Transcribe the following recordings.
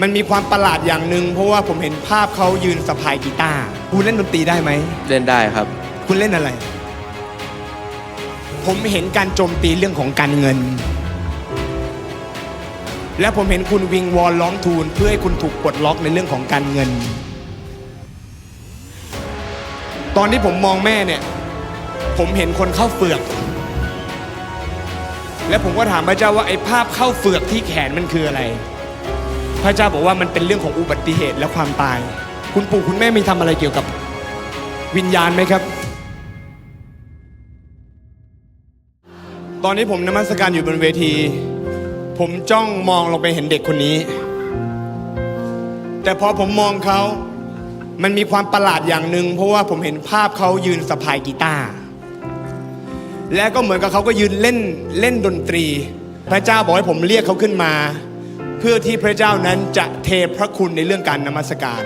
มันมีความประหลาดอย่างหนึ่งเพราะว่าผมเห็นภาพเขายืนสะพายกีตาร์คุณเล่นดนตรีได้ไหม เล่นได้ครับ คุณเล่นอะไร ผมเห็นการโจมตีเรื่องของการเงิน และผมเห็นคุณวิงวอนร้องทูลเพื่อให้คุณถูกปลดล็อกในเรื่องของการเงิน ตอนที่ผมมองแม่เนี่ย ผมเห็นคนเข้าเฟือก และผมก็ถามพระเจ้าว่าไอ้ภาพเข้าเฟือกที่แขนมันคืออะไรพ ระเจ้าบอกว่ามันเป็นเรื่องของอุบัติเหตุและความตาย คุณปู่คุณแม่มีทำอะไรเกี่ยวกับวิญญาณไหมครับ ตอนนี้ผมนมัสการอยู่บนเวที ผมจ้องมองลงไปเห็นเด็กคนนี้ แต่พอผมมองเขา มันมีความประหลาดอย่างหนึ่งเพราะว่าผมเห็นภาพเขายืนสะพายกีตาร์และก็เหมือนกับเขาก็ยืนเล่นเล่นดนตรี พระเจ้าบอกให้ผมเรียกเขาขึ้นมา พื่อที่พระเจ้านั้นจะเทพระคุณในเรื่องการนมัสการ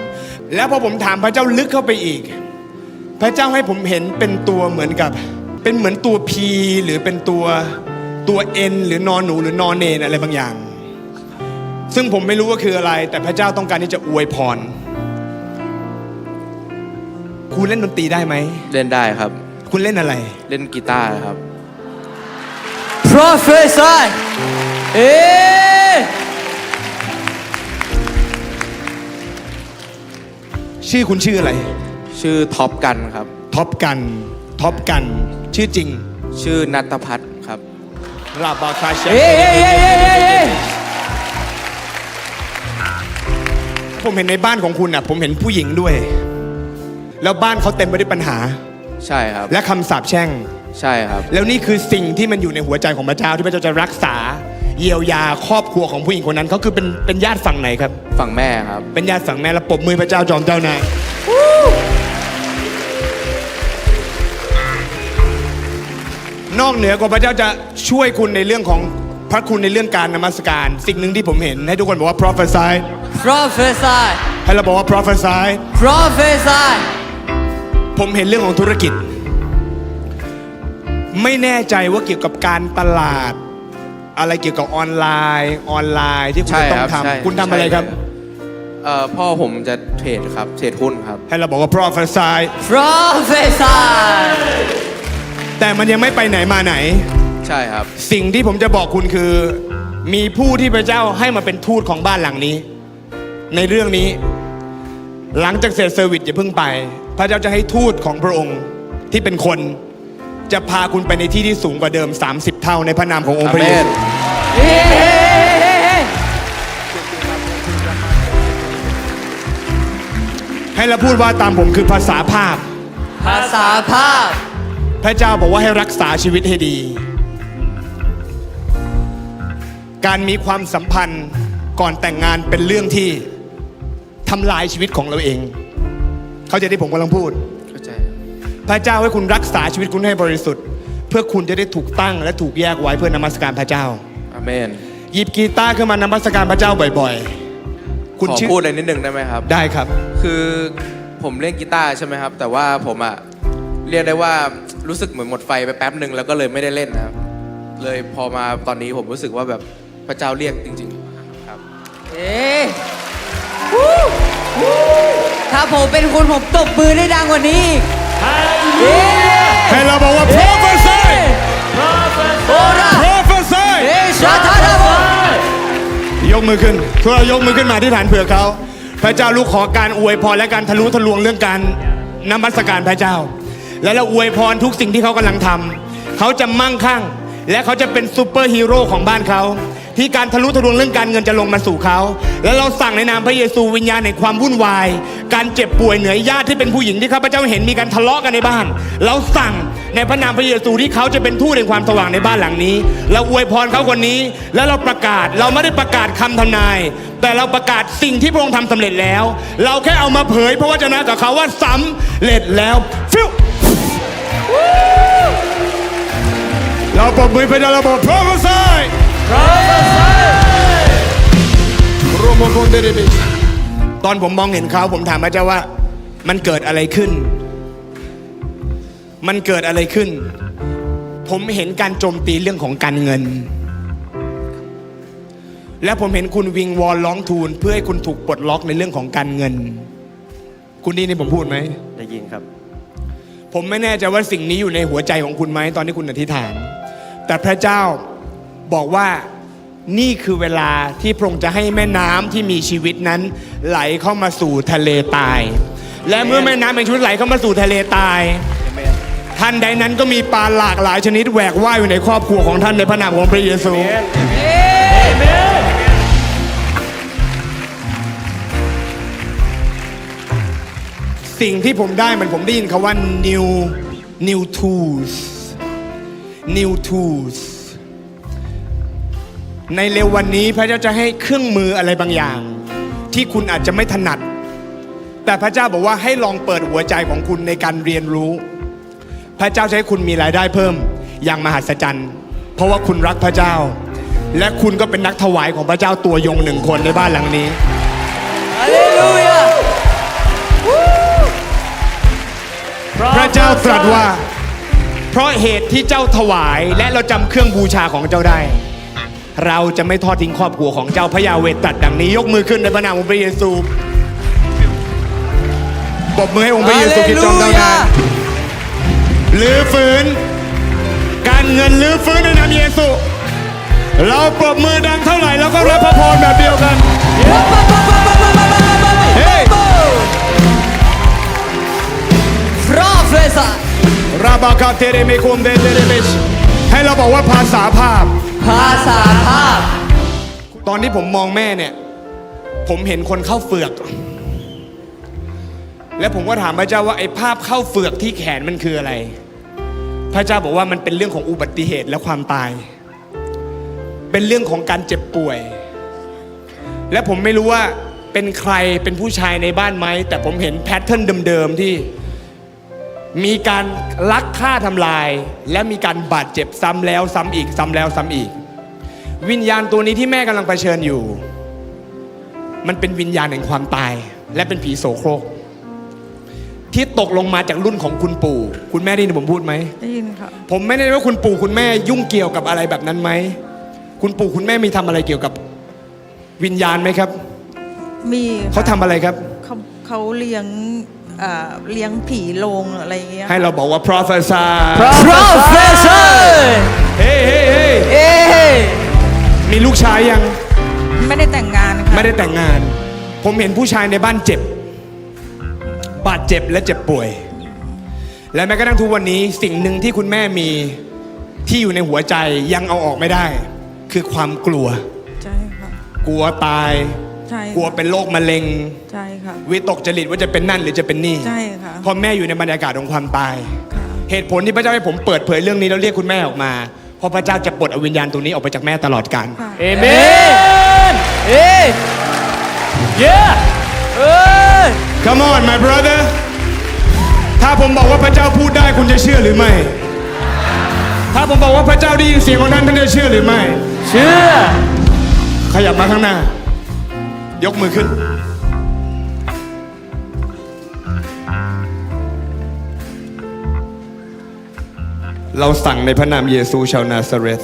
แล้วพอผมถามพระเจ้าลึกเข้าไปอีก พระเจ้าให้ผมเห็นเป็นตัวเหมือนกับ เป็นเหมือนตัวพีหรือเป็นตัวตัวเอ็นหรือนอนหนูหรือนอนเนนอะไรบางอย่าง ซึ่งผมไม่รู้ว่าคืออะไร แต่พระเจ้าต้องการที่จะอวยพรคุณเล่นดนตรีได้ไหมเล่นได้ครับ คุณเล่นอะไร เล่นกีตาร์ครับ Prophesy เอ๊ ชื่อคุณชื่ออะไรชื่อท็อปกันครับ ท็อปกันท็อปกัน ชื่อจริงชื่อนัทพัฒน์ครับราบาคาเชเอ๊ะเอ๊ะเอ๊ะเอ๊ะเอ๊ะเอ๊ะผมเห็นในบ้านของคุณอะ ผมเห็นผู้หญิงด้วย แล้วบ้านเขาเต็มไปด้วยปัญหา ใช่ครับ และคำสาปแช่ง ใช่ครับ แล้วนี่คือสิ่งที่มันอยู่ในหัวใจของพระเจ้าที่พระเจ้าจะรักษา เยียวยาครอบครัวของผู้หญิงคนนั้นเขาคือเป็นเป็นญาติฝั่งไหนครับ ฝั่งแม่ครับ เป็นญาติฝั่งแม่แล้วปรบมือพระเจ้าจอมเจ้านายนอกเหนือกว่าพระเจ้าจะช่วยคุณในเรื่องของพระคุณในเรื่องการนมัสการ สิ่งหนึ่งที่ผมเห็นให้ทุกคนบอกว่า prophesy Prophesy ให้เราบอกว่า prophesy Prophesy ผมเห็นเรื่องของธุรกิจ ไม่แน่ใจว่าเกี่ยวกับการตลาด อะไรเกี่ยวกับออนไลน์ออนไลน์ที่คุณใช่จะต้อครังใช่ทำคุณทำอะไรครับ ใช่เอ่อพ่อผมจะเทรดครับ เทรดหุ้นครับ ให้เราบอกว่า prophesy Prophesy แต่มันยังไม่ไปไหนมาไหน ใช่ครับ สิ่งที่ผมจะบอกคุณคือ มีผู้ที่พระเจ้าให้มาเป็นทูตของบ้านหลังนี้ ในเรื่องนี้ หลังจากเสร็จเซอร์วิสอย่าเพิ่งไป พระเจ้าจะให้ทูตของพระองค์ที่เป็นคน จะพาคุณไปในที่ที่สูงกว่าเดิม 30 เท่าในพระนามขององค์อาพระเมเยนซูเอ๊ะเอ๊ะเอ๊ะเอ๊ะให้เราพูดว่าตามผมคือภาษาภาพ ภาษาภาพ พระเจ้าบอกว่าให้รักษาชีวิตให้ดี การมีความสัมพันธ์ก่อนแต่งงานเป็นเรื่องที่ทำลายชีวิตของเราเอง เขาใจะที่ผมกำลังพูดเข้าใจ พระเจ้าให้คุณรักษาชีวิตคุณให้บริสุทธิ์ เพื่อคุณจะได้ถูกตั้งและถูกแยกไว้เพื่อนมัสการพระเจ้าอาเมนหยิบกีตาร์ขึ้นมานมัสการพระเจ้าบ่อยๆ คุณขอชื่อพูดอะไรนิดนึงได้ไหมครับ ได้ครับ คือผมเล่นกีตาร์ใช่ไหมครับ แต่ว่าผมอะเรียกได้ว่ารู้สึกเหมือนหมดไฟไปแป๊บหนึ่งแล้วก็เลยไม่ได้เล่นนะครับ เลยพอมาตอนนี้ผมรู้สึกว่าแบบพระเจ้าเรียกจริง ๆ ครับ เอ๊ะวู้วู้ถ้าผมเป็นคุณผมตบมือได้ดังกว่านี้อีกเอ๊ะ ให้เราบอกว่า prophesy โอรา prophesy เอ๊ะชาทาดาโบยกมือขึ้นทุกเรายกมือขึ้นมาที่ฐานเผื่อเขา พระเจ้าลูกขอการอวยพรและการทะลุทะลวงเรื่องการนมัสการพระเจ้า และเราอวยพรทุกสิ่งที่เขากำลังทำเขาจะมั่งคั่ง และเขาจะเป็นซูเปอร์ฮีโร่ของบ้านเขา ที่การทะลุทะลวงเรื่องการเงินจะลงมาสู่เขา และเราสั่งในนามพระเยซูวิญญาณในความวุ่นวาย การเจ็บป่วยเหนื่อยญาติที่เป็นผู้หญิงที่ข้าพเจ้าเห็นมีการทะเลาะกันในบ้าน เราสั่งในพระนามพระเยซูที่เขาจะเป็นทูตแห่งความสว่างในบ้านหลังนี้ เราอวยพรเขาคนนี้ และเราประกาศเราไม่ได้ประกาศคำทำนาย แต่เราประกาศสิ่งที่พระองค์ทำสำเร็จแล้ว เราแค่เอามาเผยพระวจนะกับเขาว่าสำเร็จแล้วฟิวเราปรบมือพระเจ้าเราบอก prophesy โรโมโกเดเรเบสตอนผมมองเห็นเขาผมถามพระเจ้าว่า มันเกิดอะไรขึ้น มันเกิดอะไรขึ้น ผมเห็นการโจมตีเรื่องของการเงิน และผมเห็นคุณวิงวอนร้องทูล เพื่อให้คุณถูกปลดล็อกในเรื่องของการเงิน คุณได้ยินี่ผมพูดไหม ได้ยินครับ ผมไม่แน่ใจว่าสิ่งนี้อยู่ในหัวใจของคุณไหมตอนที่คุณอธิษฐาน แต่พระเจ้า บอกว่านี่คือเวลาที่พระองค์จะให้แม่น้ำที่มีชีวิตนั้น ไหลเข้ามาสู่ทะเลตาย และเมื่อแม่น้ำเป็นชีวิตไหลเข้ามาสู่ทะเลตายท่านใดนั้นก็มีปลาหลากหลายชนิดแหวกว่ายอยู่ในครอบครัวของท่านในพระนามของพระเยซูสิ่งที่ผมได้มันผมได้ยินคาว่า new new tools new tools ในเร็ววันนี้พระเจ้าจะให้เครื่องมืออะไรบางอย่าง ที่คุณอาจจะไม่ถนัด แต่พระเจ้าบอกว่าให้ลองเปิดหัวใจของคุณในการเรียนรู้ พระเจ้าจะให้คุณมีรายได้เพิ่มอย่างมหัศจรรย์ เพราะว่าคุณรักพระเจ้า และคุณก็เป็นนักถวายของพระเจ้าตัวยงหนึ่งคนในบ้านหลังนี้ฮาเลลูยาพระเจ้าตรัสว่า เพราะเหตุที่เจ้าถวายและเราจำเครื่องบูชาของเจ้าได้ เราจะไม่ทอดทิ้งครอบครัวของเจ้าพระยาเวทตรัสดังนี้ยกมือขึ้นในพระนามของพระเยซูปรบมือให้องค์พระเยซูคริสต์ทรงเท่านั้นหรือฝืนการเงินหรือฟื้นในนามเยซู เราปรบมือดังเท่าไหร่แล้วก็รับพระพรแบบเดียวกันเฮ้ยฟรอเฟซาราบาคาเทเรเมคุมเดเทเรเมชให้เราบอกว่าภาษาภาพ ภาษาภาพ ตอนที่ผมมองแม่เนี่ย ผมเห็นคนเข้าเฟือก และผมก็ถามพระเจ้าว่าไอ้ภาพเข้าเฟือกที่แขนมันคืออะไร พระเจ้าบอกว่ามันเป็นเรื่องของอุบัติเหตุและความตาย เป็นเรื่องของการเจ็บป่วย และผมไม่รู้ว่าเป็นใครเป็นผู้ชายในบ้านไหมแต่ผมเห็นแพทเทิร์นเดิมๆที่ มีการลักฆ่าทำลาย และมีการบาดเจ็บซ้ำแล้วซ้ำอีกซ้ำแล้วซ้ำอีก วิญญาณตัวนี้ที่แม่กำลังเผชิญอยู่ มันเป็นวิญญาณแห่งความตาย และเป็นผีโสโครก ที่ตกลงมาจากรุ่นของคุณปู่ คุณแม่ได้ยินผมพูดไหมได้ยินค่ะผมไม่ได้ว่าคุณปู่คุณแม่ยุ่งเกี่ยวกับอะไรแบบนั้นไหมคุณปู่คุณแม่มีทำอะไรเกี่ยวกับวิญญาณไหมครับ มีค่ะเขาทำอะไรครับเขาเขาเลี้ยง อ่าเลี้ยงผีโลงอะไรอย่างเงี้ยให้เราบอกว่า professor Professor เฮ้เฮ้เฮ้เอ้มีลูกชายยัง ไม่ได้แต่งงานค่ะไม่ได้แต่งงาน ผมเห็นผู้ชายในบ้านเจ็บ บาดเจ็บและเจ็บป่วย และแม้กระทั่งทุกวันนี้สิ่งหนึ่งที่คุณแม่มีที่อยู่ในหัวใจยังเอาออกไม่ได้ คือความกลัว ใช่ค่ะ กลัวตาย ใช่ค่ะ กลัวเป็นโรคมะเร็ง ใช่ค่ะ วิตกจริตว่าจะเป็นนั่นหรือจะเป็นนี่ใช่ค่ะ เพราะแม่อยู่ในบรรยากาศของความตาย ค่ะ เหตุผลที่พระเจ้าให้ผมเปิดเผยเรื่องนี้แล้วเรียกคุณแม่ออกมา เพราะพระเจ้าจะปลดเอาวิญญาณตัวนี้ออกไปจากแม่ตลอดกาล ค่ะ เอเมนเอ้เย้เอ้ย Come on my brother ถ้าผมบอกว่าพระเจ้าพูดได้คุณจะเชื่อหรือไม่ ถ้าผมบอกว่าพระเจ้าได้ยินเสียงของท่านท่านจะเชื่อหรือไม่ เชื่อ ขยับมาข้างหน้า ยกมือขึ้น เราสั่งในพระนามเยซูชาวนาซาเรต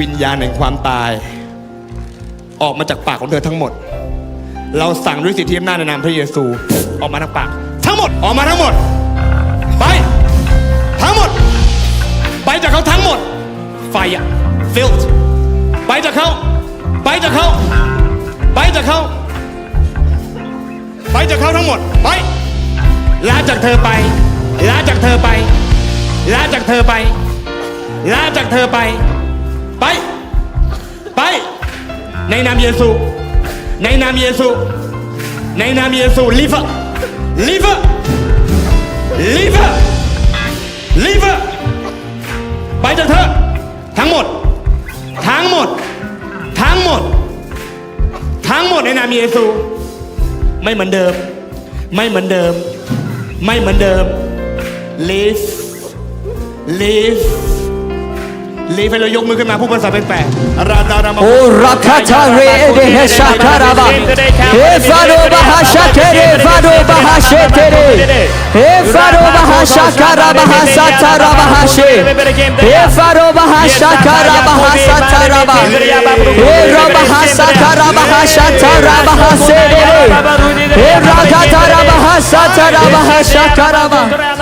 วิญญาณแห่งความตาย ออกมาจากปากของเธอทั้งหมด เราสั่งด้วยสิทธิอำนาจในนามพระเยซู ออกมาทั้งปาก ทั้งหมดออกมาทั้งหมด ไป ทั้งหมด ไปจากเขาทั้งหมด ไฟอะ filled ไปจากเขา ไปจากเขา ไปจากเขาไปจากเขาทั้งหมดไปลาจากเธอไปลาจากเธอไปลาจากเธอไปลาจากเธอไป ไป ไป ในนามเยซู ในนามเยซู ในนามเยซู live live live live ไปจากเธอทั้งหมด ทั้งหมด ทั้งหมด ทั้งหมดในนามเยซู ไม่เหมือนเดิม ไม่เหมือนเดิม ไม่เหมือนเดิม live live live ให้เรายกมือขึ้นมาพูดภาษาเป็นแปลราดารามาโอ้รักทาเรเดเฮชาคาราบาเฮฟาโดบาฮาชาเทเรฟาโดบาฮาเช tere. He faro baha bahasa tara bahasa tara e rabahasa tara bahasa tara bahasa e raga tara bahasa tara bahasa tara bahasa